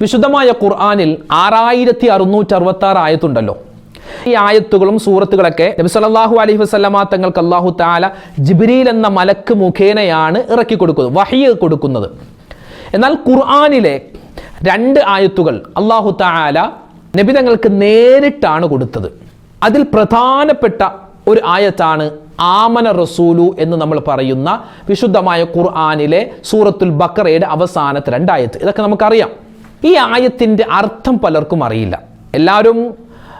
വിശുദ്ധമായ ഖുർആാനിൽ ആറായിരത്തി അറുന്നൂറ്റി അറുപത്തി ആറ് ആയത്തുണ്ടല്ലോ. ഈ ആയത്തുകളും സൂറത്തുകളൊക്കെ നബി സല്ലല്ലാഹു അലൈഹി വസല്ലമ തങ്ങൾക്ക് അള്ളാഹു താല ജിബ്രീൽ എന്ന മലക്ക് മുഖേനയാണ് ഇറക്കി കൊടുക്കുന്നത് വഹിയ കൊടുക്കുന്നത്. എന്നാൽ ഖുർആാനിലെ രണ്ട് ആയത്തുകൾ അള്ളാഹു താല നബി തങ്ങൾക്ക് നേരിട്ടാണ് കൊടുത്തത്. അതിൽ പ്രധാനപ്പെട്ട ഒരു ആയത്താണ് ആമന റസൂലു എന്ന് നമ്മൾ പറയുന്ന വിശുദ്ധമായ ഖുർആാനിലെ സൂറത്തുൽ ബക്കറയുടെ അവസാനത്തെ രണ്ടായത്ത്. ഇതൊക്കെ നമുക്കറിയാം. ഈ ആയത്തിന്റെ അർത്ഥം പലർക്കും അറിയില്ല. എല്ലാവരും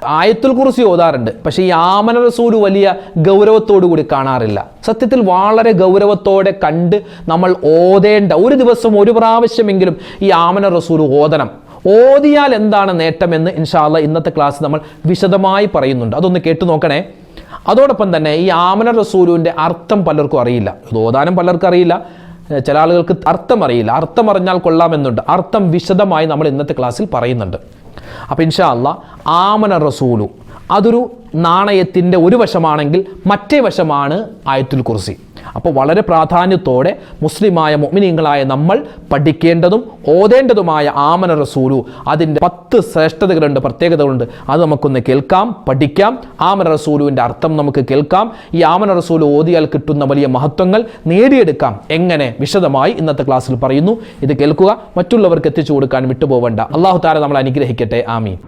ആയത്തുൽ കുറിച്ച് ഓതാറുണ്ട്. പക്ഷേ ഈ ആമന റസൂൽ വലിയ ഗൗരവത്തോടു കൂടി കാണാറില്ല. സത്യത്തിൽ വളരെ ഗൗരവത്തോടെ കണ്ട് നമ്മൾ ഓതേണ്ട ഒരു ദിവസം ഒരു പ്രാവശ്യമെങ്കിലും ഈ ആമന റസൂൽ ഓതണം. ഓതിയാൽ എന്താണ് നേട്ടമെന്ന് ഇൻഷാല്ല ഇന്നത്തെ ക്ലാസ് നമ്മൾ വിശദമായി പറയുന്നുണ്ട്. അതൊന്ന് കേട്ടു നോക്കണേ. അതോടൊപ്പം തന്നെ ഈ ആമന റസൂലുവിന്റെ അർത്ഥം പലർക്കും അറിയില്ല. ഇത് ഓതാനും പലർക്കും അറിയില്ല. ചില ആളുകൾക്ക് അർത്ഥം അറിയില്ല അർത്ഥം അറിഞ്ഞാൽ കൊള്ളാമെന്നുണ്ട്. അർത്ഥം വിശദമായി നമ്മൾ ഇന്നത്തെ ക്ലാസ്സിൽ പറയുന്നുണ്ട്. അപ്പോൾ ഇൻഷാ അല്ല ആമന റസൂലു. അതൊരു നാണയത്തിന്റെ ഒരു വശമാണെങ്കിൽ മറ്റേ വശമാണ് ആയത്തുൽ കുർസി. അപ്പോൾ വളരെ പ്രാധാന്യത്തോടെ മുസ്ലിമായ മുഅ്മിനീങ്ങളായ നമ്മൾ പഠിക്കേണ്ടതും ഓതേണ്ടതുമായ ആമന റസൂലു അതിന്റെ പത്ത് ശ്രേഷ്ഠതകളുണ്ട് പ്രത്യേകതകളുണ്ട്. അത് നമുക്കൊന്ന് കേൾക്കാം പഠിക്കാം. ആമന റസൂലുവിന്റെ അർത്ഥം നമുക്ക് കേൾക്കാം. ഈ ആമന റസൂലു ഓതിയാൽ കിട്ടുന്ന വലിയ മഹത്വങ്ങൾ നേടിയെടുക്കാം. എങ്ങനെ? വിശദമായി ഇന്നത്തെ ക്ലാസ്സിൽ പറയുന്നു. ഇത് കേൾക്കുക. മറ്റുള്ളവർക്ക് എത്തിച്ചു കൊടുക്കാൻ വിട്ടുപോകണ്ട അള്ളാഹു താര നമ്മൾ അനുഗ്രഹിക്കട്ടെ. ആമീൻ.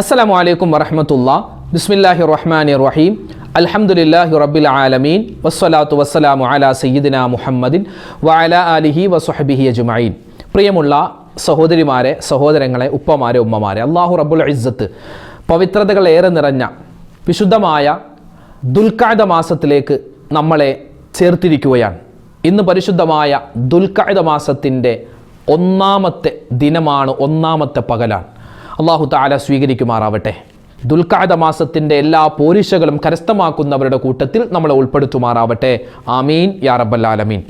അസ്സലാമു അലൈക്കും വറഹമത്തുള്ള. ബിസ്മില്ലാഹി റഹ്മാനി റഹീം അൽഹംദുലില്ലാഹി റബ്ബിൽ ആലമീൻ. വസ്സലാത്തു വസ്സലാമു അലാ സയ്യിദിന മുഹമ്മദിൻ വഅല അലിഹി വസുഹബിഹി അജ്മഈൻ. പ്രിയമുള്ള സഹോദരിമാരെ സഹോദരങ്ങളെ ഉപ്പമാരെ ഉമ്മമാരെ അള്ളാഹു റബ്ബുൽ ഇസ്സത്ത് പവിത്രതകൾ ഏറെ നിറഞ്ഞ വിശുദ്ധമായ ദുൽഖഅദ മാസത്തിലേക്ക് നമ്മളെ ചേർത്തിരിക്കുകയാണ്. ഇന്ന് പരിശുദ്ധമായ ദുൽഖഅദ മാസത്തിന്റെ ഒന്നാമത്തെ ദിനമാണ് ഒന്നാമത്തെ പകലാണ്. അള്ളാഹു താല സ്വീകരിക്കുമാറാവട്ടെ. ദുൽഖാദ മാസത്തിന്റെ എല്ലാ പോരിശകളും കരസ്ഥമാക്കുന്നവരുടെ കൂട്ടത്തിൽ നമ്മളെ ഉൾപ്പെടുത്തുമാറാവട്ടെ. ആമീൻ. യാ റബ്ബല്ലാലമീൻ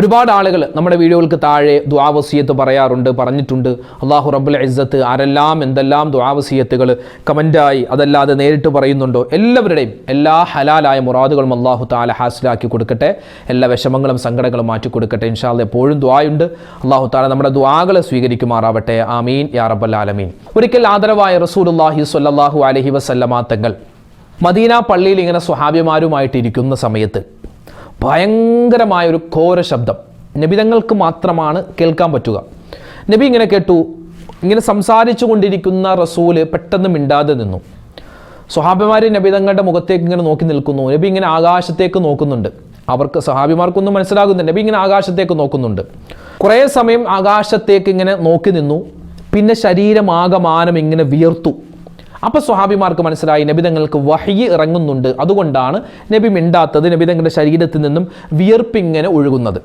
ഒരുപാട് ആളുകൾ നമ്മുടെ വീഡിയോകൾക്ക് താഴെ ദ്വാവസീയത്ത് പറയാറുണ്ട് പറഞ്ഞിട്ടുണ്ട്. അള്ളാഹു റബ്ബുൽ ഇസ്സത്ത് ആരെല്ലാം എന്തെല്ലാം ദ്വാവസീയത്തുകൾ കമന്റായി അതല്ലാതെ നേരിട്ട് പറയുന്നുണ്ടോ? എല്ലാവരുടെയും എല്ലാ ഹലാലായ മുറാദുകളും അള്ളാഹു താല ഹാസിലാക്കി കൊടുക്കട്ടെ. എല്ലാ വിഷമങ്ങളും സങ്കടങ്ങളും മാറ്റി കൊടുക്കട്ടെ. ഇൻഷാല്ല എപ്പോഴും ദ്വായുണ്ട് അള്ളാഹു താല നമ്മുടെ ദ്വാകളെ സ്വീകരിക്കുമാറാവട്ടെ. ആമീൻ. യാ റബ്ബൽ ആലമീൻ. ഒരിക്കൽ ആദരവായ റസൂലുല്ലാഹി സ്വല്ലല്ലാഹു അലൈഹി വസല്ലമ തങ്ങൾ മദീന പള്ളിയിൽ ഇങ്ങനെ സ്വഹാബ്യമാരുമായിട്ട് ഇരിക്കുന്ന സമയത്ത് ഭയങ്കരമായ ഒരു ഘോര ശബ്ദം. നബിതങ്ങൾക്ക് മാത്രമാണ് കേൾക്കാൻ പറ്റുക. നബി ഇങ്ങനെ കേട്ടു. ഇങ്ങനെ സംസാരിച്ചു കൊണ്ടിരിക്കുന്ന റസൂൽ പെട്ടെന്ന് മിണ്ടാതെ നിന്നു. സ്വഹാബിമാർ നബിതങ്ങളുടെ മുഖത്തേക്ക് ഇങ്ങനെ നോക്കി നിൽക്കുന്നു. നബി ഇങ്ങനെ ആകാശത്തേക്ക് നോക്കുന്നുണ്ട്. അവർക്ക് സഹാബിമാർക്കൊന്നും മനസ്സിലാകുന്നു നബി ഇങ്ങനെ ആകാശത്തേക്ക് നോക്കുന്നുണ്ട്. കുറേ സമയം ആകാശത്തേക്ക് ഇങ്ങനെ നോക്കി നിന്നു. പിന്നെ ശരീരമാകമാനം ഇങ്ങനെ വിയർത്തു. അപ്പോൾ സ്വഹാബിമാർക്ക് മനസ്സിലായി നബിതങ്ങൾക്ക് വഹി ഇറങ്ങുന്നുണ്ട്. അതുകൊണ്ടാണ് നബി മിണ്ടാത്തത് നബിതങ്ങളുടെ ശരീരത്തിൽ നിന്നും വിയർപ്പിങ്ങനെ ഒഴുകുന്നത്.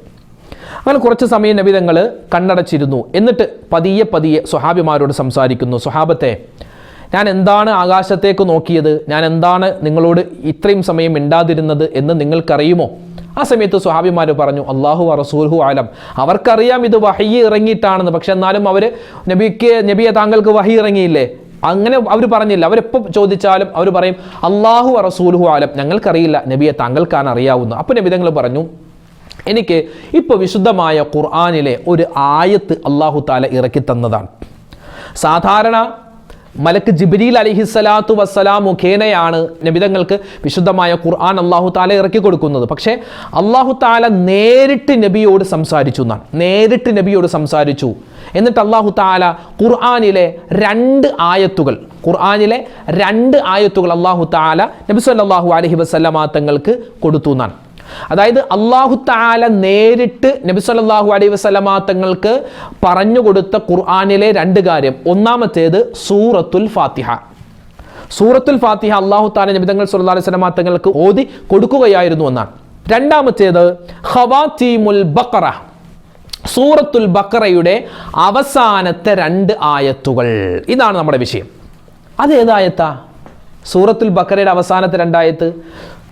അങ്ങനെ കുറച്ച് സമയം നബിതങ്ങൾ കണ്ണടച്ചിരുന്നു. എന്നിട്ട് പതിയെ പതിയെ സ്വഹാബിമാരോട് സംസാരിക്കുന്നു. സ്വഹാബത്തെ ഞാൻ എന്താണ് ആകാശത്തേക്ക് നോക്കിയത്? ഞാൻ എന്താണ് നിങ്ങളോട് ഇത്രയും സമയം മിണ്ടാതിരുന്നത് എന്ന് നിങ്ങൾക്കറിയുമോ? ആ സമയത്ത് സ്വഹാബിമാർ പറഞ്ഞു അള്ളാഹു റസൂൽഹു ആലം അവർക്കറിയാം ഇത് വഹി ഇറങ്ങിയിട്ടാണെന്ന്. പക്ഷെ എന്നാലും അവർ നബിക്ക് നബിയെ താങ്കൾക്ക് വഹി ഇറങ്ങിയില്ലേ? അങ്ങനെ അവർ പറഞ്ഞില്ല. അവരെപ്പോൾ ചോദിച്ചാലും അവർ പറയും അള്ളാഹു റസൂലുഹു ആലം ഞങ്ങൾക്കറിയില്ല. നബിയെ താങ്കൾക്കാണ് അറിയാവുന്ന അപ്പോൾ നബി തങ്ങൾ പറഞ്ഞു എനിക്ക് ഇപ്പോൾ വിശുദ്ധമായ ഖുർആാനിലെ ഒരു ആയത്ത് അള്ളാഹു താല ഇറക്കി തന്നതാണ്. സാധാരണ മലക്ക് ജിബ്രീൽ അലിഹിസ്സലാത്തു വസ്സലാം മുഖേനയാണ് നബിതങ്ങൾക്ക് വിശുദ്ധമായ ഖുർആൻ അള്ളാഹു താല ഇറക്കി കൊടുക്കുന്നത്. പക്ഷേ അള്ളാഹു താല നേരിട്ട് നബിയോട് സംസാരിച്ചു എന്നാണ്. നേരിട്ട് നബിയോട് സംസാരിച്ചു. എന്നിട്ട് അള്ളാഹു താല ഖുർആാനിലെ രണ്ട് ആയത്തുകൾ ഖുർആാനിലെ രണ്ട് ആയത്തുകൾ അള്ളാഹു താല നബി സല്ലല്ലാഹു അലഹി വസല്ലമ തങ്ങൾക്ക് കൊടുത്തു എന്നാണ്. അതായത് അള്ളാഹു താല നേരിട്ട് നബി സല്ലല്ലാഹു അലൈ വസല്ലമ തങ്ങൾക്ക് പറഞ്ഞു കൊടുത്ത ഖുർആാനിലെ രണ്ട് കാര്യം. ഒന്നാമത്തേത് സൂറത്തുൽ ഫാത്തിഹ. സൂറത്തുൽ ഫാത്തിഹ അള്ളാഹു താല നബി തങ്ങൾ സല്ലല്ലാഹു അലൈഹി വസല്ലമ തങ്ങൾക്ക് ഓതി കൊടുക്കുകയായിരുന്നു എന്നാണ്. രണ്ടാമത്തേത് ഹവാത്തീമുൽ ബക്കറ സൂറത്തുൽ ബക്കറയുടെ അവസാനത്തെ രണ്ട് ആയത്തുകൾ. ഇതാണ് നമ്മുടെ വിഷയം. അത് ഏതായത്താ സൂറത്തുൽ ബക്കറയുടെ അവസാനത്തെ രണ്ടായത്ത്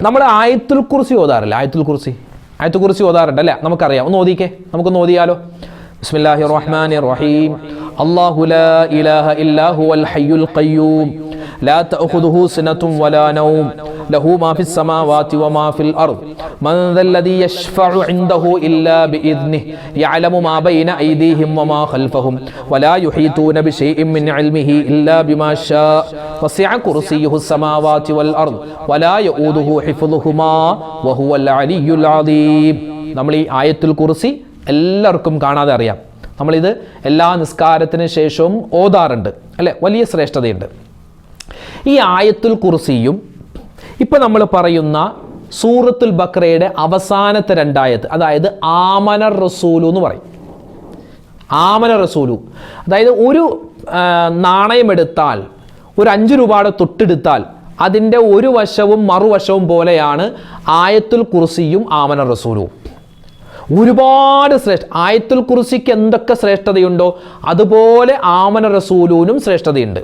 നമ്മൾ ആയത്തുൽ കുറിസി ഓതാറില്ല? ആയത്തുൽ കുറിസി ആയത്തുൽ കുറിസി ഓതാറുണ്ട് അല്ലേ? നമുക്കറിയാം. ഒന്ന് ഓദിക്കേ നമുക്കൊന്ന് ഓതിയാലോ? ബിസ്മില്ലാഹി റഹ്മാൻ റഹീം. അല്ലാഹു ലാ ഇലാഹ ഇല്ലാ ഹുവൽ ഹയ്യുൽ ഖയ്യൂം. لا تأخذه سنة ولا نوم ലഹു മാ ഫിസ് സമാവാതി വമാ ഫിൽ അർദ് മൻ ദല്ലദി യശ്ഫഉ ഇൻദഹു ഇല്ലാ ബിഇദ്നിഹി യഅലമു മാ ബൈന ഐദീഹിം വമാ ഖൽഫഹും വലാ യുഹീതൂന ബിശൈഇൻ മിൻ ഇൽമിഹി ഇല്ലാ ബിമാ ശാ വസിഅ കുർസിയ്യുഹു സമാവാതി വൽ അർദ് വലാ യഊദുഹു ഹിഫ്ളുഹുമാ വഹുവൽ അലിയ്യുൽ അദീം നമ്മൾ ഈ ആയത്തുൽ കുർസി എല്ലാവർക്കും കാണാതെ അറിയാം നമ്മളിത് എല്ലാ നിസ്കാരത്തിന് ശേഷവും ഓതാറുണ്ട് അല്ലെ വലിയ ശ്രേഷ്ഠതയുണ്ട് ഈ ആയത്തുൽ കുർസിയും ഇപ്പം നമ്മൾ പറയുന്ന സൂറത്തുൽ ബക്രയുടെ അവസാനത്തെ രണ്ടായത്ത് അതായത് ആമന റസൂലു എന്ന് പറയും. ആമന റസൂലു. അതായത് ഒരു നാണയമെടുത്താൽ ഒരു അഞ്ച് രൂപയുടെ തൊട്ടെടുത്താൽ അതിന്റെ ഒരു വശവും മറുവശവും പോലെയാണ് ആയത്തുൽ കുർസിയും ആമന റസൂലും. ഒരുപാട് ശ്രേഷ്ഠ ആയത്തുൽ കുറിസിക്ക് എന്തൊക്കെ ശ്രേഷ്ഠതയുണ്ടോ അതുപോലെ ആമന റസൂലൂനും ശ്രേഷ്ഠതയുണ്ട്.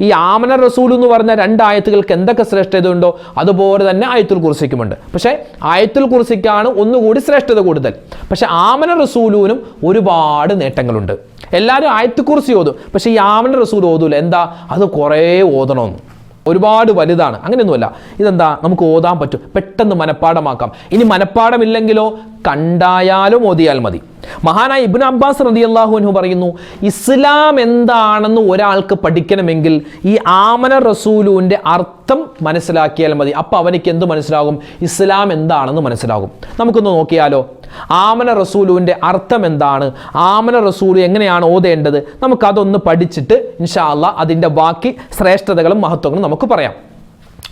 ഈ ആമന റസൂൽ എന്ന് പറഞ്ഞ രണ്ട് ആയത്തുകൾക്ക് എന്തൊക്കെ ശ്രേഷ്ഠതയുണ്ടോ അതുപോലെ തന്നെ ആയത്തുൽ കുറിസിക്കുമുണ്ട് പക്ഷേ ആയത്തുൽ കുറിസിക്കാണ് ഒന്നുകൂടി ശ്രേഷ്ഠത കൂടുതൽ. പക്ഷേ ആമന റസൂലൂനും ഒരുപാട് നേട്ടങ്ങളുണ്ട്. എല്ലാവരും ആയത്തുക്കുറിച്ച് ഓതും. പക്ഷേ ഈ ആമന റസൂൽ ഓതൂല. എന്താ? അത് കുറേ ഓതണമെന്ന് ഒരുപാട് വലുതാണ്. അങ്ങനെയൊന്നുമല്ല. ഇതെന്താ? നമുക്ക് ഓതാൻ പറ്റും. പെട്ടെന്ന് മനഃപ്പാടമാക്കാം ഇനി മനഃപ്പാടമില്ലെങ്കിലോ കണ്ടായാലും ഓതിയാൽ മതി. മഹാനായ ഇബിൻ അബ്ബാസ് റളിയല്ലാഹു അൻഹു പറയുന്നു ഇസ്ലാം എന്താണെന്ന് ഒരാൾക്ക് പഠിക്കണമെങ്കിൽ ഈ ആമന റസൂലുവിന്റെ അർത്ഥം മനസ്സിലാക്കിയാൽ മതി. അപ്പോൾ അവനിക്ക് എന്ത് മനസ്സിലാകും? ഇസ്ലാം എന്താണെന്ന് മനസ്സിലാകും. നമുക്കൊന്ന് നോക്കിയാലോ? ആമന റസൂലുവിന്റെ അർത്ഥം എന്താണ്? ആമന റസൂൽ എങ്ങനെയാണ് ഓതേണ്ടത്? നമുക്കതൊന്ന് പഠിച്ചിട്ട് ഇൻഷാ അള്ളാ അതിന്റെ ബാക്കി ശ്രേഷ്ഠതകളും മഹത്വങ്ങളും നമുക്ക് പറയാം.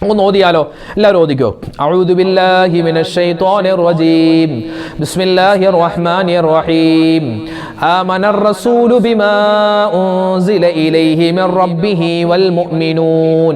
ഒന്ന് ഓതിയാലോ എല്ലാവരും ഓദിക്കോ അഊദു ബില്ലാഹി മിനശ് ശൈത്വാനിർ റജീം ബിസ്മില്ലാഹിർ റഹ്മാനിർ റഹീം ആമനർ റസൂലു ബിമാ ഉൻസില ഇലൈഹി മിർ റബ്ബിഹി വൽ മുഅ്മിനൂൻ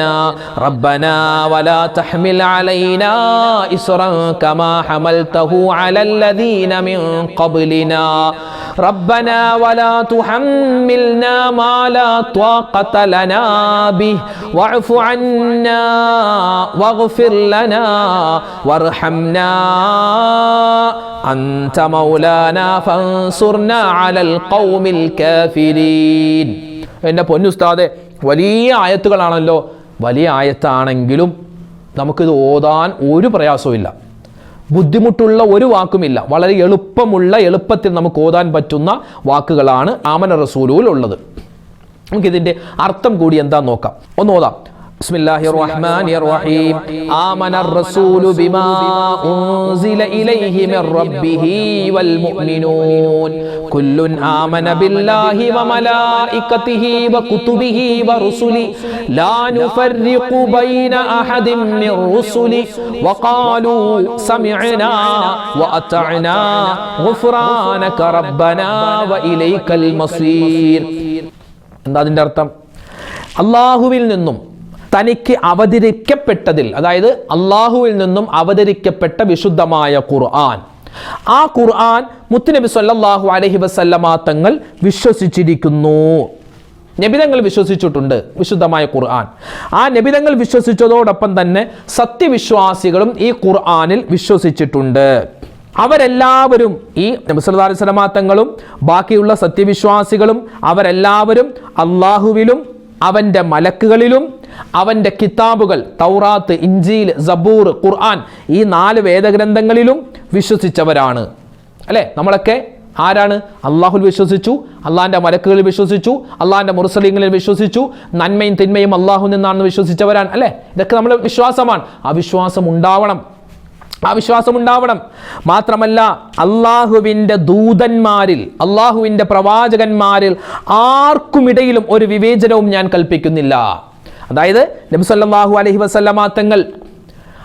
ربنا ولا تحمل علينا إسرا كما حملته على الذين من قبلنا ربنا ولا تحملنا ما لا طاقة لنا به واعف عنا واغفر لنا وارحمنا أنت مولانا فانصرنا على القوم الكافرين എൻ്റെ പൊന്നുസ്താദെ വലിയ ആയത്തുകളാണല്ലോ വലിയ ആയത്താണെങ്കിലും നമുക്കിത് ഓതാൻ ഒരു പ്രയാസവും ബുദ്ധിമുട്ടുള്ള ഒരു വാക്കുമില്ല. വളരെ എളുപ്പമുള്ള എളുപ്പത്തിൽ നമുക്ക് ഓതാൻ പറ്റുന്ന വാക്കുകളാണ് ആമന റസൂലുവിൽ ഉള്ളത്. നമുക്കിതിന്റെ അർത്ഥം കൂടി എന്താ നോക്കാം. ഒന്ന് ഓതാം. بسم الله الرحمن الرحيم آمن الرسول بما أنزل إليه من ربه والمؤمنون كل آمن بالله وملائكته وكتبه ورسله لا نفرق بين أحد من رسله وقالوا سمعنا وأطعنا غفرانك ربنا وإليك المصير എന്താ അതിൻ്റെ അർത്ഥം അള്ളാഹുവിൽ നിന്നും തനിക്ക് അവതരിക്കപ്പെട്ടതിൽ അതായത് അള്ളാഹുവിൽ നിന്നും അവതരിക്കപ്പെട്ട വിശുദ്ധമായ ഖുർആൻ. ആ ഖുർആൻ മുത്തുനബി സല്ലാഹു അലഹി വസല്ലമ തങ്ങൾ വിശ്വസിച്ചിരിക്കുന്നു. നബിതങ്ങൾ വിശ്വസിച്ചിട്ടുണ്ട് വിശുദ്ധമായ ഖുർആൻ. ആ നബിതങ്ങൾ വിശ്വസിച്ചതോടൊപ്പം തന്നെ സത്യവിശ്വാസികളും ഈ ഖുർആനിൽ വിശ്വസിച്ചിട്ടുണ്ട്. അവരെല്ലാവരും ഈ നബിസ്വല്ലാ ബാക്കിയുള്ള സത്യവിശ്വാസികളും അവരെല്ലാവരും അള്ളാഹുവിലും അവന്റെ മലക്കുകളിലും അവന്റെ കിതാബുകൾ തൗറാത്ത് ഇഞ്ചീൽ സബൂർ ഖുർആൻ ഈ നാല് വേദഗ്രന്ഥങ്ങളിലും വിശ്വസിച്ചവരാണ്. അല്ലേ? നമ്മളൊക്കെ ആരാണ്? അള്ളാഹുൽ വിശ്വസിച്ചു അള്ളാഹിന്റെ മലക്കുകളിൽ വിശ്വസിച്ചു അള്ളാഹിന്റെ മുർസലിങ്ങളിൽ വിശ്വസിച്ചു നന്മയും തിന്മയും അള്ളാഹു നിന്നാണെന്ന് വിശ്വസിച്ചവരാണ്. അല്ലേ? ഇതൊക്കെ നമ്മുടെ വിശ്വാസമാണ്. ആ വിശ്വാസം ഉണ്ടാവണം. ആ വിശ്വാസം ഉണ്ടാവണം മാത്രമല്ല അള്ളാഹുവിന്റെ ദൂതന്മാരിൽ അള്ളാഹുവിന്റെ പ്രവാചകന്മാരിൽ ആർക്കുമിടയിലും ഒരു വിവേചനവും ഞാൻ കൽപ്പിക്കുന്നില്ല. അതായത് നബി സല്ലല്ലാഹു അലൈഹി വസല്ലമ തങ്ങൾ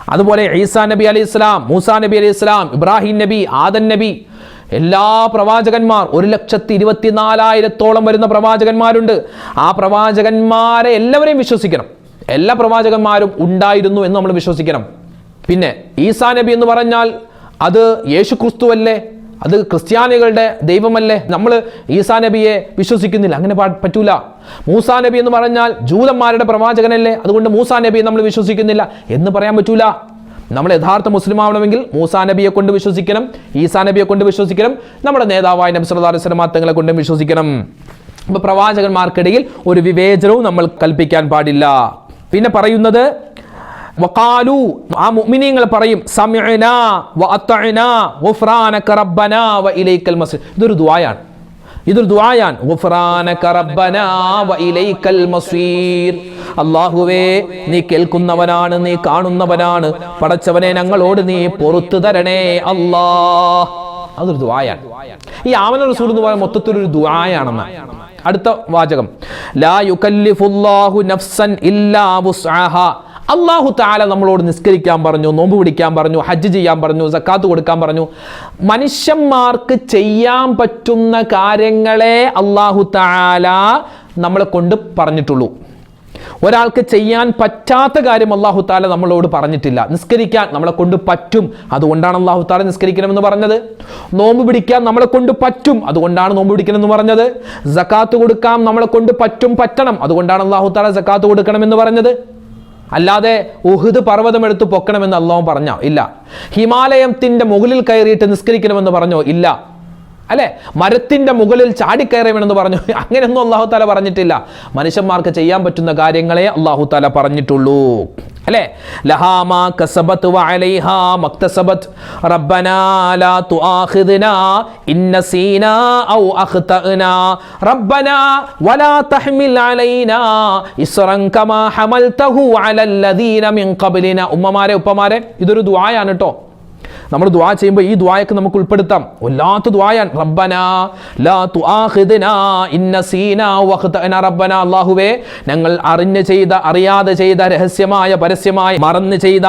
അതുപോലെ ഈസാ നബി അലൈഹി ഇസ്ലാം മൂസാ നബി അലൈഹി ഇസ്ലാം ഇബ്രാഹിം നബി ആദൻ നബി എല്ലാ പ്രവാചകന്മാർ ഒരു ലക്ഷത്തി ഇരുപത്തിനാലായിരത്തോളം വരുന്ന പ്രവാചകന്മാരുണ്ട്. ആ പ്രവാചകന്മാരെ എല്ലാവരെയും വിശ്വസിക്കണം. എല്ലാ പ്രവാചകന്മാരും ഉണ്ടായിരുന്നു എന്ന് നമ്മൾ വിശ്വസിക്കണം. പിന്നെ ഈസാ നബി എന്ന് പറഞ്ഞാൽ അത് യേശു ക്രിസ്തുവല്ലേ അത് ക്രിസ്ത്യാനികളുടെ ദൈവമല്ലേ? നമ്മൾ ഈസാ നബിയെ വിശ്വസിക്കുന്നില്ല അങ്ങനെ പറ്റൂല. മൂസാ നബി എന്ന് പറഞ്ഞാൽ ജൂതന്മാരുടെ പ്രവാചകനല്ലേ? അതുകൊണ്ട് മൂസാ നബിയെ നമ്മൾ വിശ്വസിക്കുന്നില്ല എന്ന് പറയാൻ പറ്റൂല. നമ്മൾ യഥാർത്ഥ മുസ്ലിം ആവണമെങ്കിൽ മൂസാ നബിയെ കൊണ്ട് വിശ്വസിക്കണം ഈസാ നബിയെ കൊണ്ട് വിശ്വസിക്കണം നമ്മുടെ നേതാവായ നബി സല്ലല്ലാഹു അലൈഹി വസല്ലം തങ്ങളെ കൊണ്ടും വിശ്വസിക്കണം. അപ്പോൾ പ്രവാചകന്മാർക്കിടയിൽ ഒരു വിവേചനവും നമ്മൾ കൽപ്പിക്കാൻ പാടില്ല. പിന്നെ പറയുന്നത് വഖാലു ആ മുഅ്മിനീങ്ങൾ പറയും സമിഅനാ വഅത്തഅനാ ഗുഫ്രാനക റബ്ബനാ വഇലൈക്കൽ മസീർ ഇതൊരു ദുആയാണ്. ഇതൊരു ദുആയാണ്. ഗുഫ്രാനക റബ്ബനാ വഇലൈക്കൽ മസീർ അല്ലാഹുവേ നീ കേൾക്കുന്നവനാണ് നീ കാണുന്നവനാണ്. പടച്ചവനെ ഞങ്ങളോട് നീ പൊറുത്തു തരണേ അല്ലാഹ് അതൊരു ദുആയാണ്. ഈ ആമന റസൂൽ എന്ന് മൊത്തത്തിൽ ഒരു ദുആയാണെന്ന്. അടുത്ത വാചകം. ലാ യുകല്ലിഫുല്ലാഹു നഫ്സൻ ഇല്ലാ വുസ്അഹാ അള്ളാഹു താല നമ്മളോട് നിസ്കരിക്കാൻ പറഞ്ഞു നോമ്പ് പിടിക്കാൻ പറഞ്ഞു ഹജ്ജ് ചെയ്യാൻ പറഞ്ഞു സക്കാത്ത് കൊടുക്കാൻ പറഞ്ഞു. മനുഷ്യന്മാർക്ക് ചെയ്യാൻ പറ്റുന്ന കാര്യങ്ങളെ അള്ളാഹു താല നമ്മളെ കൊണ്ട് പറഞ്ഞിട്ടുള്ളൂ. ഒരാൾക്ക് ചെയ്യാൻ പറ്റാത്ത കാര്യം അള്ളാഹു താല നമ്മളോട് പറഞ്ഞിട്ടില്ല. നിസ്കരിക്കാൻ നമ്മളെ കൊണ്ട് പറ്റും. അതുകൊണ്ടാണ് അള്ളാഹു താല നിസ്കരിക്കണമെന്ന് പറഞ്ഞത്. നോമ്പ് പിടിക്കാൻ നമ്മളെ കൊണ്ട് പറ്റും. അതുകൊണ്ടാണ് നോമ്പ് പിടിക്കണമെന്ന് പറഞ്ഞത്. സക്കാത്ത് കൊടുക്കാം നമ്മളെ കൊണ്ട് പറ്റും പറ്റണം. അതുകൊണ്ടാണ് അള്ളാഹു താല സക്കാത്ത് കൊടുക്കണമെന്ന് പറഞ്ഞത്. അല്ലാതെ ഉഹുദ് പർവതം എടുത്ത് പൊക്കണമെന്ന് അള്ളാഹു പറഞ്ഞോ? ഇല്ല. ഹിമാലയത്തിന്റെ മുകളിൽ കയറിയിട്ട് നിസ്കരിക്കണമെന്ന് പറഞ്ഞോ? ഇല്ല. അല്ലെ? മരത്തിന്റെ മുകളിൽ ചാടിക്കയറിയണമെന്ന് പറഞ്ഞു. അങ്ങനെയൊന്നും അള്ളാഹു താല പറഞ്ഞിട്ടില്ല. മനുഷ്യന്മാർക്ക് ചെയ്യാൻ പറ്റുന്ന കാര്യങ്ങളെ അള്ളാഹു താല പറഞ്ഞിട്ടുള്ളൂ. അല്ലേ? ലഹാമാ വഅലൈഹാ റബ്ബനാ ലാ ഔ റബ്ബനാ വലാ തഹ്മിൽ അലൈനാ. കമാ ഹമൽതഹു മിൻ ഉമ്മമാരെ ഉപ്പമാരെ ഇതൊരു ദുആയാണ് കേട്ടോ നമ്മൾ ദ്വാ ചെയ്യുമ്പോൾ ഈ ദ്വായക്ക് നമുക്ക് ഉൾപ്പെടുത്താം. വല്ലാത്ത ദുആയാൻ റബ്ബന ലാ അല്ലാഹുവേ ഞങ്ങൾ അറിഞ്ഞ് ചെയ്ത അറിയാതെ ചെയ്ത രഹസ്യമായ പരസ്യമായ മറന്ന് ചെയ്ത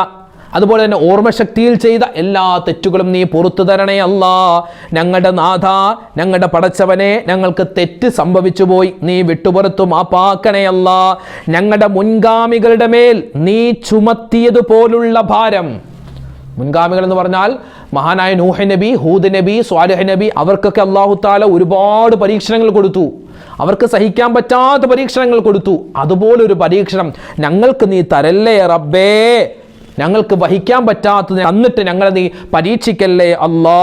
അതുപോലെ തന്നെ ഓർമ്മശക്തിയിൽ ചെയ്ത എല്ലാ തെറ്റുകളും നീ പുറത്തു തരണേ അല്ല. ഞങ്ങളുടെ നാഥ ഞങ്ങളുടെ പടച്ചവനെ ഞങ്ങൾക്ക് തെറ്റ് സംഭവിച്ചു പോയി. നീ വിട്ടുപുറത്തു മാപ്പാക്കണേ അല്ല. ഞങ്ങളുടെ മുൻഗാമികളുടെ മേൽ നീ ചുമത്തിയതുപോലുള്ള ഭാരം. മുൻഗാമികൾ എന്ന് പറഞ്ഞാൽ മഹാനായ നൂഹ് നബി ഹൂദ് നബി സ്വാലിഹ് നബി അവർക്കൊക്കെ അള്ളാഹു താല ഒരുപാട് പരീക്ഷണങ്ങൾ കൊടുത്തു. അവർക്ക് സഹിക്കാൻ പറ്റാത്ത പരീക്ഷണങ്ങൾ കൊടുത്തു. അതുപോലൊരു പരീക്ഷണം ഞങ്ങൾക്ക് നീ തരല്ലേ റബ്ബേ? ഞങ്ങൾക്ക് വഹിക്കാൻ പറ്റാത്തത് തന്നിട്ട് ഞങ്ങളെ നീ പരീക്ഷിക്കല്ലേ അല്ലാ?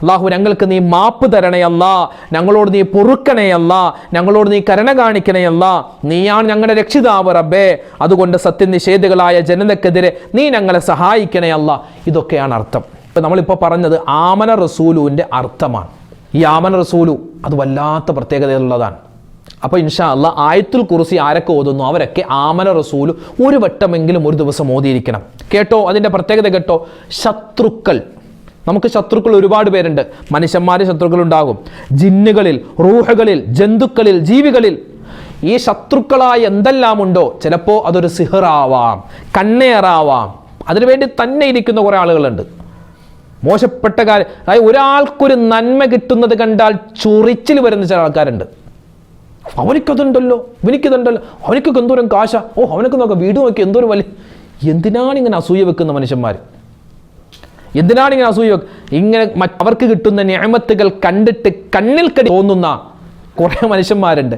അള്ളാഹു ഞങ്ങൾക്ക് നീ മാപ്പ് തരണയല്ല ഞങ്ങളോട് നീ പൊറുക്കണയല്ല ഞങ്ങളോട് നീ കരുണ കാണിക്കണയല്ല നീയാണ് ഞങ്ങളുടെ രക്ഷിതാവ് റബ്ബേ. അതുകൊണ്ട് സത്യനിഷേധികളായ ജനതക്കെതിരെ നീ ഞങ്ങളെ സഹായിക്കണയല്ല ഇതൊക്കെയാണ് അർത്ഥം. ഇപ്പം നമ്മളിപ്പോൾ പറഞ്ഞത് ആമന റസൂലുവിന്റെ അർത്ഥമാണ്. ഈ ആമന റസൂലു അത് വല്ലാത്ത പ്രത്യേകതയുള്ളതാണ്. അപ്പോൾ ഇൻഷാ അല്ല ആയത്തുൽ കുറിസി ആരൊക്കെ ഓതുന്നു? അവരൊക്കെ ആമന റസൂൽ ഒരു വട്ടമെങ്കിലും ഒരു ദിവസം ഓതിയിരിക്കണം. കേട്ടോ? അതിന്റെ പ്രത്യേകത കേട്ടോ? ശത്രുക്കൾ. നമുക്ക് ശത്രുക്കൾ ഒരുപാട് പേരുണ്ട്. മനുഷ്യന്മാരെ ശത്രുക്കൾ ഉണ്ടാകും ജിന്നുകളിൽ റൂഹകളിൽ ജന്തുക്കളിൽ ജീവികളിൽ ഈ ശത്രുക്കളായ എന്തെല്ലാം ഉണ്ടോ? ചിലപ്പോൾ അതൊരു സിഹറാവാം കണ്ണേറാവാം. അതിനുവേണ്ടി തന്നെ ഇരിക്കുന്ന കുറേ ആളുകളുണ്ട്. മോശപ്പെട്ട കാര്യം അതായത് ഒരാൾക്കൊരു നന്മ കിട്ടുന്നത് കണ്ടാൽ ചൊറിച്ചിൽ വരുന്ന ചില ആൾക്കാരുണ്ട്. അവനിക്കതുണ്ടല്ലോ ഇവനിക്കതുണ്ടല്ലോ അവനക്കൊക്കെ എന്തോരം കാശ. ഓ അവനൊക്കെ നോക്കാം വീട് നോക്കി എന്തോരം വലിയ എന്തിനാണ് ഇങ്ങനെ അസൂയ വെക്കുന്ന മനുഷ്യന്മാർ എന്തിനാണ് ഇങ്ങനെ അസൂയ ഇങ്ങനെ അവർക്ക് കിട്ടുന്ന ഞാമത്തുകൾ കണ്ടിട്ട് കണ്ണിൽ കടി തോന്നുന്ന കുറേ മനുഷ്യന്മാരുണ്ട്.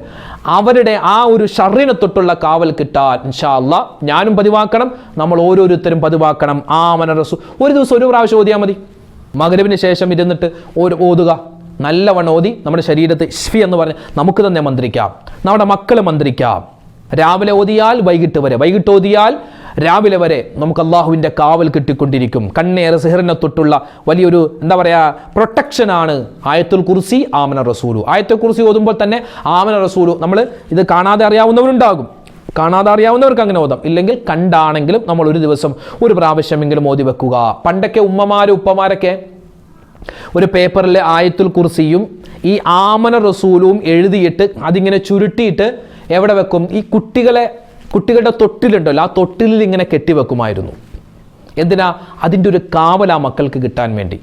അവരുടെ ആ ഒരു ഷറിനെ തൊട്ടുള്ള കാവൽ കിട്ടാൻ ഇൻഷാല്ല ഞാനും പതിവാക്കണം നമ്മൾ ഓരോരുത്തരും പതിവാക്കണം. ആ മനറസു ഒരു ദിവസം ഒരു പ്രാവശ്യം ഓതിയാൽ മതി. മകരവിന് ശേഷം ഇരുന്നിട്ട് ഒരു ഓതുക. നല്ലവണ്ണം ഓതി നമ്മുടെ ശരീരത്തെ ഇഷ്ഫി എന്ന് പറഞ്ഞ് നമുക്ക് തന്നെ മന്ത്രിക്കാം. നമ്മുടെ മക്കളെ മന്ത്രിക്കാം. രാവിലെ ഓതിയാൽ വൈകിട്ട് വരെ. വൈകിട്ട് ഓതിയാൽ രാവിലെ വരെ നമുക്ക് അള്ളാഹുവിന്റെ കാവൽ കിട്ടിക്കൊണ്ടിരിക്കും. കണ്ണേറെ സിഹറിനെ തൊട്ടുള്ള വലിയൊരു എന്താ പറയുക പ്രൊട്ടക്ഷനാണ് ആയത്തുൽ കുർസി ആമന റസൂലു. ആയത്തുൽ കുർസി ഓതുമ്പോൾ തന്നെ ആമന റസൂലു നമ്മൾ ഇത് കാണാതെ അറിയാവുന്നവരുണ്ടാകും. കാണാതെ അറിയാവുന്നവർക്ക് അങ്ങനെ ഓതാം. ഇല്ലെങ്കിൽ കണ്ടാണെങ്കിലും നമ്മൾ ഒരു ദിവസം ഒരു പ്രാവശ്യമെങ്കിലും ഓതി വെക്കുക. പണ്ടൊക്കെ ഉമ്മമാരും ഉപ്പമാരൊക്കെ ഒരു പേപ്പറിലെ ആയത്തുൽ കുർസിയും ഈ ആമന റസൂലും എഴുതിയിട്ട് അതിങ്ങനെ ചുരുട്ടിയിട്ട് എവിടെ വെക്കും? ഈ കുട്ടികളെ കുട്ടികളുടെ തൊട്ടിലുണ്ടല്ലോ ആ തൊട്ടിലിൽ ഇങ്ങനെ കെട്ടിവെക്കുമായിരുന്നു. എന്തിനാ? അതിന്റെ ഒരു കാവൽ ആ മക്കൾക്ക് കിട്ടാൻ വേണ്ടി.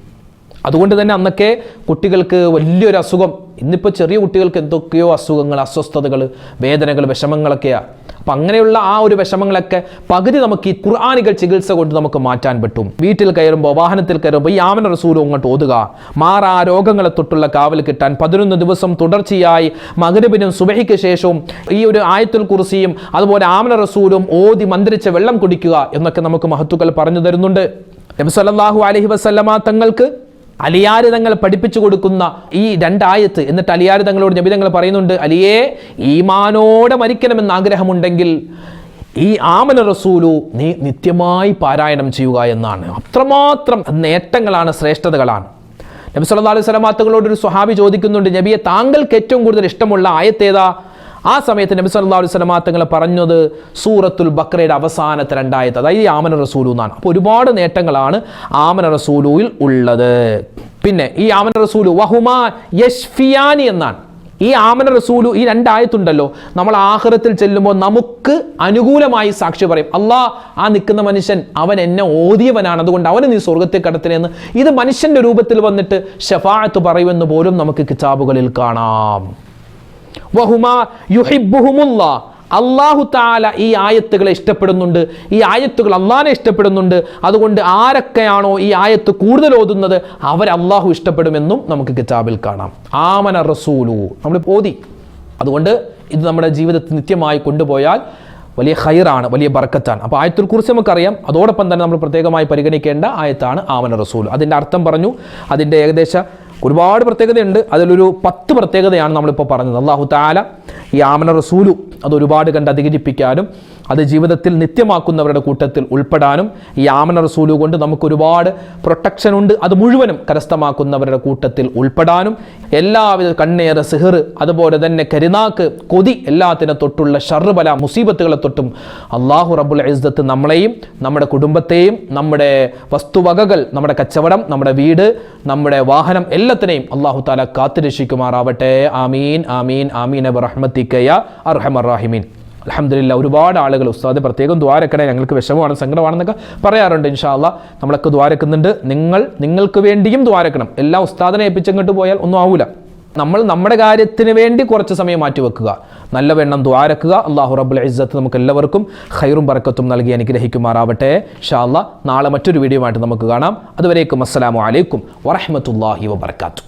അതുകൊണ്ട് തന്നെ അന്നൊക്കെ കുട്ടികൾക്ക് വലിയൊരു അസുഖം. ഇന്നിപ്പോൾ ചെറിയ കുട്ടികൾക്ക് എന്തൊക്കെയോ അസുഖങ്ങൾ അസ്വസ്ഥതകൾ വേദനകൾ വിഷമങ്ങളൊക്കെയാണ് അപ്പം അങ്ങനെയുള്ള ആ ഒരു വിഷമങ്ങളൊക്കെ പകുതി നമുക്ക് ഈ ഖുർആാനികൾ ചികിത്സ കൊണ്ട് നമുക്ക് മാറ്റാൻ പറ്റും. വീട്ടിൽ കയറുമ്പോൾ വാഹനത്തിൽ കയറുമ്പോൾ ഈ ആമന റസൂലും അങ്ങോട്ട് ഓതുക. മാറാ രോഗങ്ങളെ തൊട്ടുള്ള കാവൽ കിട്ടാൻ പതിനൊന്ന് ദിവസം തുടർച്ചയായി മകരബിനും സുബഹിക്ക് ശേഷവും ഈ ഒരു ആയത്തുൽ കുറിസിയും അതുപോലെ ആമന റസൂലും ഓതി മന്ത്രിച്ച വെള്ളം കുടിക്കുക എന്നൊക്കെ നമുക്ക് മഹത്തുക്കൾ പറഞ്ഞു തരുന്നുണ്ട്. നബി സല്ലല്ലാഹു അലൈഹി വസല്ലമ തങ്ങൾക്ക് അലിയാര് തങ്ങൾ പഠിപ്പിച്ചു കൊടുക്കുന്ന ഈ രണ്ടായത്ത് എന്നിട്ട് അലിയാരിതങ്ങളോട് തങ്ങളോട് നബി തങ്ങൾ പറയുന്നുണ്ട് അലിയെ ഈമാനോടെ മരിക്കണമെന്ന് ആഗ്രഹമുണ്ടെങ്കിൽ ഈ ആമന റസൂലു നീ നിത്യമായി പാരായണം ചെയ്യുക എന്നാണ്. അത്രമാത്രം നേട്ടങ്ങളാണ് ശ്രേഷ്ഠതകളാണ്. നബി സല്ലല്ലാഹു അലൈഹി വസല്ലമ തങ്ങളോട് ഒരു സ്വഹാബി ചോദിക്കുന്നുണ്ട് നബിയെ താങ്കൾക്ക് ഏറ്റവും കൂടുതൽ ഇഷ്ടമുള്ള ആയത്തേതാ ആ സമയത്ത് നബി സല്ലാ അലൈഹി സ്വലമാ തങ്ങൾ പറഞ്ഞത് സൂറത്തുൽ ബക്രയുടെ അവസാനത്തെ രണ്ടായത് അതായത് ആമന റസൂലു എന്നാണ്. അപ്പോൾ ഒരുപാട് നേട്ടങ്ങളാണ് ആമന റസൂലുവിൽ ഉള്ളത്. പിന്നെ ഈ ആമന റസൂലു വഹുമാ യഷ്ഫിയാനി എന്നാണ്. ഈ ആമന റസൂലു ഈ രണ്ടായത്തുണ്ടല്ലോ. നമ്മൾ ആഹ്റത്തിൽ ചെല്ലുമ്പോൾ നമുക്ക് അനുകൂലമായി സാക്ഷി പറയും അല്ലാ ആ നിൽക്കുന്ന മനുഷ്യൻ അവൻ എന്നെ ഓതിയവനാണ്. അതുകൊണ്ട് അവൻ നീ സ്വർഗത്തിൽ കടത്തിനെന്ന് ഇത് മനുഷ്യന്റെ രൂപത്തിൽ വന്നിട്ട് ഷഫാഅത്ത് പറയുമെന്ന് പോലും നമുക്ക് കിതാബുകളിൽ കാണാം. അള്ളാഹു താല ഈ ആയത്തുകളെ ഇഷ്ടപ്പെടുന്നുണ്ട്. ഈ ആയത്തുകൾ അള്ളാഹിനെ ഇഷ്ടപ്പെടുന്നുണ്ട്. അതുകൊണ്ട് ആരൊക്കെയാണോ ഈ ആയത്ത് കൂടുതൽ ഓതുന്നത് അവർ അള്ളാഹു ഇഷ്ടപ്പെടുമെന്നും നമുക്ക് കിതാബിൽ കാണാം. ആമന റസൂലു. നമ്മൾ ഓതി. അതുകൊണ്ട് ഇത് നമ്മുടെ ജീവിതത്തിൽ നിത്യമായി കൊണ്ടുപോയാൽ വലിയ ഹൈറാണ് വലിയ ബർക്കത്താണ്. അപ്പോൾ ആയത്തിൽ കുറിച്ച് നമുക്കറിയാം. അതോടൊപ്പം തന്നെ നമ്മൾ പ്രത്യേകമായി പരിഗണിക്കേണ്ട ആയത്താണ് ആമന റസൂൽ. അതിന്റെ അർത്ഥം പറഞ്ഞു. അതിന്റെ ഏകദേശ ഒരുപാട് പ്രത്യേകതയുണ്ട്. അതിലൊരു പത്ത് പ്രത്യേകതയാണ് നമ്മളിപ്പോൾ പറഞ്ഞത്. അള്ളാഹു താല ഈ ആമന റസൂലു അത് ഒരുപാട് കണ്ട് അധികരിപ്പിക്കാനും അത് ജീവിതത്തിൽ നിത്യമാക്കുന്നവരുടെ കൂട്ടത്തിൽ ഉൾപ്പെടാനും ഈ ആമന റസൂലു കൊണ്ട് നമുക്ക് ഒരുപാട് പ്രൊട്ടക്ഷൻ ഉണ്ട്. അത് മുഴുവനും കരസ്ഥമാക്കുന്നവരുടെ കൂട്ടത്തിൽ ഉൾപ്പെടാനും എല്ലാവിധ കണ്ണേറ് സിഹർ അതുപോലെ തന്നെ കരുനാക്ക് കൊതി എല്ലാത്തിനെ തൊട്ടുള്ള ഷർബല മുസീബത്തുകളെ തൊട്ടും അള്ളാഹു റബുൽ ഇസ്ദത്ത് നമ്മളെയും നമ്മുടെ കുടുംബത്തെയും നമ്മുടെ വസ്തുവകകൾ നമ്മുടെ കച്ചവടം നമ്മുടെ വീട് നമ്മുടെ വാഹനം എല്ലാത്തിനെയും അള്ളാഹു താല കാത്തുരക്ഷിക്കുമാറാവട്ടെ. ആമീൻ ആമീൻ ആമീൻ. അബ് റഹ്മത്തിക്കയ അർഹമർ റാഹിമീൻ. അലഹമില്ല ഒരുപാട് ആളുകൾ ഉസ്താദ് പ്രത്യേകം ദ്വാരക്കണേ ഞങ്ങൾക്ക് വിഷമമാണ് സങ്കടമാണെന്നൊക്കെ പറയാറുണ്ട് ഇൻഷാല്ല നമ്മളൊക്കെ ദ്വാരക്കുന്നുണ്ട്. നിങ്ങൾ നിങ്ങൾക്ക് വേണ്ടിയും ദ്വാരക്കണം. എല്ലാ ഉസ്താദിനെ ഏൽപ്പിച്ചങ്ങോട്ട് പോയാൽ ഒന്നും ആവൂല. നമ്മൾ നമ്മുടെ കാര്യത്തിന് വേണ്ടി കുറച്ച് സമയം മാറ്റി വെക്കുക നല്ല വെണ്ണം ദ്വാരക്കുക. അള്ളാഹു റബ്ബുൽ ഇസ്സത്ത് നമുക്ക് എല്ലാവർക്കും ഹൈറും പറക്കത്തും നൽകി അനുഗ്രഹിക്കുമാറാവട്ടെ. ഷാല്ല നാളെ മറ്റൊരു വീഡിയോ ആയിട്ട് നമുക്ക് കാണാം. അതുവരേക്കും അസ്സലാമു അലൈക്കും വറഹമത്തല്ലാഹി വബർക്കാത്തു